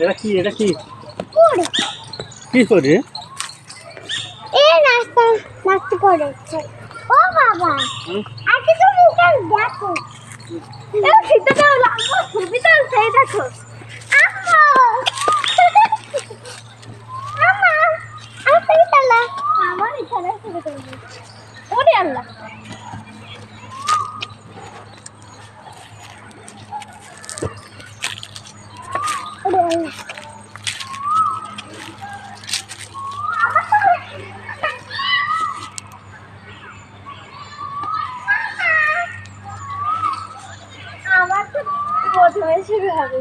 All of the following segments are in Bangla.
এটা কি? এটা কি? কি করে এই নাস্তা নাস্তা করেছে ও বাবা? আজকে তো মুখে দেখো। শীতে তো লাগবো ছবি তো সেই দেখো। আল্লাহ। আমার তো প্রথমে শুরু হবে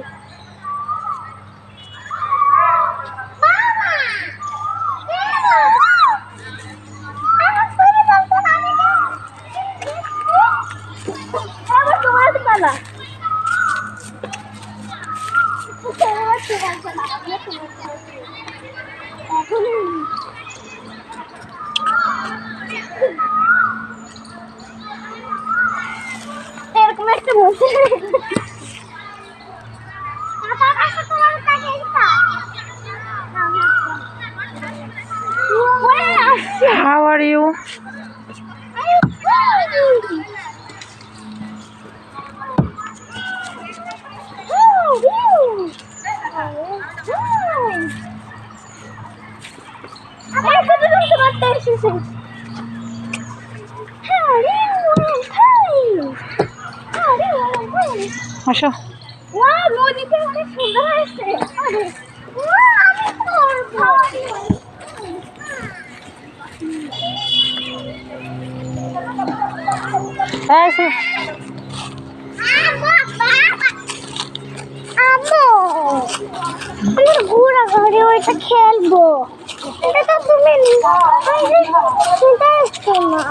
এরকম একটা বলছে How are you? এসেছে আসো। নদীতে অনেক সুন্দর হয়েছে আরে ওয়া ঘরে ওইটা খেলব। এটা তো তুমি না